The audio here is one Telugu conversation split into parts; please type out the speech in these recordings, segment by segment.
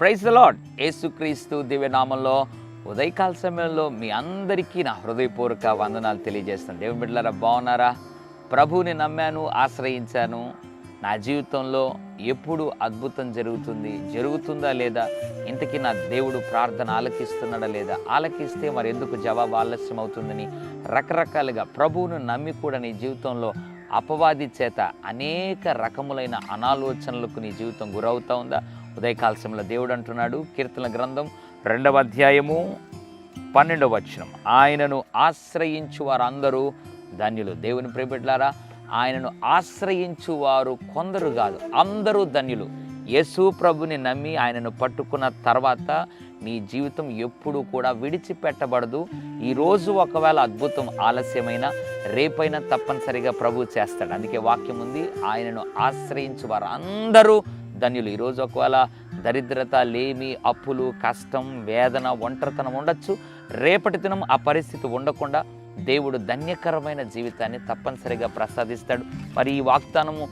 ప్రైజ్ ద లాడ్ యేసుక్రీస్తు దివ్యనామంలో ఉదయకాల సమయంలో మీ అందరికీ నా హృదయపూర్వక వందనాలు తెలియజేస్తాను. దేవుని బిడ్డలారా బాగున్నారా? ప్రభువుని నమ్మాను ఆశ్రయించాను. నా జీవితంలో ఎప్పుడు అద్భుతం జరుగుతుంది జరుగుతుందా లేదా? ఇంతకీ నా దేవుడు ప్రార్థన ఆలకిస్తున్నాడా లేదా? ఆలకిస్తే మరి ఎందుకు జవాబు ఆలస్యం అవుతుందని రకరకాలుగా ప్రభువును నమ్మి కూడా నీ జీవితంలో అపవాది చేత అనేక రకములైన అనాలోచనలకు నీ జీవితం గురవుతా ఉందా? ఉదయకాల సమయంలో దేవుడు అంటున్నాడు. కీర్తన గ్రంథం రెండవ అధ్యాయము పన్నెండవ వచనం. ఆయనను ఆశ్రయించు వారందరూ ధన్యులు. దేవుని ప్రియబిడ్లారా ఆయనను ఆశ్రయించు వారు కొందరు కాదు అందరూ ధన్యులు. యేసు ప్రభుని నమ్మి ఆయనను పట్టుకున్న తర్వాత నీ జీవితం ఎప్పుడూ కూడా విడిచిపెట్టబడదు. ఈరోజు ఒకవేళ అద్భుతం ఆలస్యమైన రేపైనా తప్పనిసరిగా ప్రభు చేస్తాడు. అందుకే వాక్యం ఉంది ఆయనను ఆశ్రయించు వారు అందరూ ధన్యులు. ఈరోజు ఒకవేళ దరిద్రత లేమి అప్పులు కష్టం వేదన ఒంటరితనం ఉండొచ్చు. రేపటి దినం ఆ పరిస్థితి ఉండకుండా దేవుడు ధన్యకరమైన జీవితాన్ని తప్పనిసరిగా ప్రసాదిస్తాడు. మరి ఈ వాగ్దానము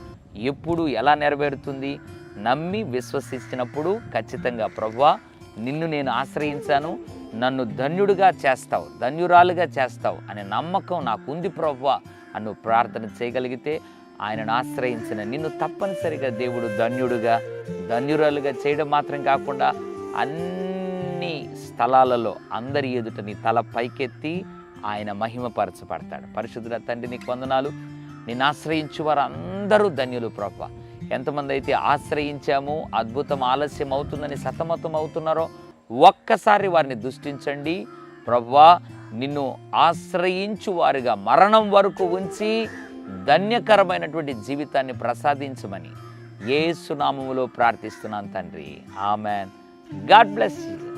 ఎప్పుడు ఎలా నెరవేరుతుంది? నమ్మి విశ్వసించినప్పుడు ఖచ్చితంగా ప్రభువా నిన్ను నేను ఆశ్రయించాను. నన్ను ధన్యుడిగా చేస్తావు ధన్యురాలుగా చేస్తావు అనే నమ్మకం నాకు ఉంది ప్రభువా అను ప్రార్థన చేయగలిగితే ఆయనను ఆశ్రయించిన నిన్ను తప్పనిసరిగా దేవుడు ధన్యుడుగా ధన్యురాలుగా చేయడం మాత్రం కాకుండా అన్ని స్థలాలలో అందరి ఎదుట నీ తల పైకెత్తి ఆయన మహిమపరచబడతాడు. పరిశుద్ధుల తండ్రి నీకు వందనాలు. నిన్ను ఆశ్రయించు వారు అందరూ ధన్యులు ప్రభ. ఎంతమంది అయితే ఆశ్రయించాము అద్భుతం ఆలస్యం అవుతుందని సతమతం అవుతున్నారో ఒక్కసారి వారిని దృష్టించండి. ప్రవ్వా నిన్ను ఆశ్రయించు వారిగా మరణం వరకు ఉంచి ధన్యకరమైనటువంటి జీవితాన్ని ప్రసాదించమని ఏ సునామములో ప్రార్థిస్తున్నాను తండ్రి. ఆమెన్. God bless you.